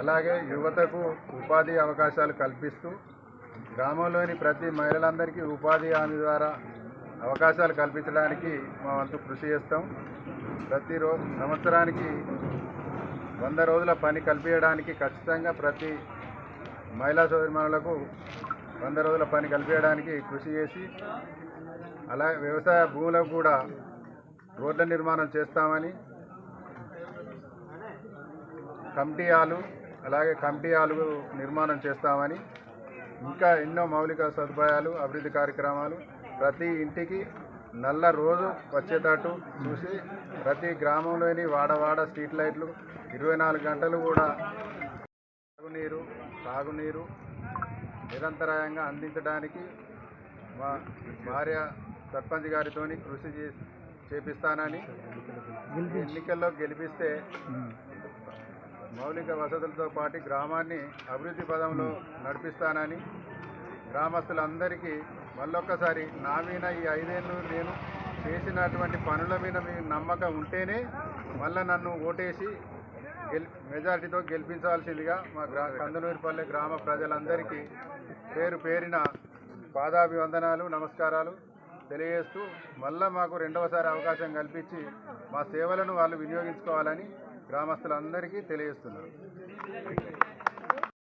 అలాగే యువతకు ఉపాధి అవకాశాలు కల్పిస్తూ గ్రామంలోని ప్రతి మహిళలందరికీ ఉపాధి హామీ ద్వారా అవకాశాలు కల్పించడానికి మా వంతు కృషి చేస్తాం. ప్రతిరోజు సంవత్సరానికి వంద రోజుల పని కల్పించడానికి ఖచ్చితంగా ప్రతి మహిళా సోదరిమణులకు వంద రోజుల పని కల్పించడానికి కృషి చేసి అలాగే వ్యవసాయ భూములకు కూడా రోడ్ల నిర్మాణం చేస్తామని కమిటీ హాలు అలాగే కమిటీ హాలు నిర్మాణం చేస్తామని ఇంకా ఎన్నో మౌలిక సదుపాయాలు అభివృద్ధి కార్యక్రమాలు ప్రతి ఇంటికి నల్ల రోజు వచ్చేటట్టు చూసి ప్రతి గ్రామంలోని వాడవాడ స్ట్రీట్ లైట్లు ఇరవై నాలుగు గంటలు కూడా తాగునీరు సాగునీరు నిరంతరాయంగా అందించడానికి మా భార్య సర్పంచ్ గారితో కృషి చే చేపిస్తానని ఎన్నికల్లో గెలిపిస్తే మౌలిక వసతులతో పాటు గ్రామాన్ని అభివృద్ధి పదంలో నడిపిస్తానని గ్రామస్తులందరికీ మళ్ళొక్కసారి నా మీద ఈ ఐదేళ్ళు నేను చేసినటువంటి పనుల మీద మీ నమ్మకం ఉంటేనే మళ్ళీ నన్ను ఓటేసి గెల్ మెజారిటీతో గెలిపించాల్సిందిగా మా గ్రా కందనూరుపల్లె గ్రామ ప్రజలందరికీ పేరు పేరిన పాదాభివందనాలు నమస్కారాలు తెలియజేస్తూ మళ్ళా మాకు రెండవసారి అవకాశం కల్పించి మా సేవలను వాళ్ళు వినియోగించుకోవాలని గ్రామస్తులందరికీ తెలియజేస్తున్నాను.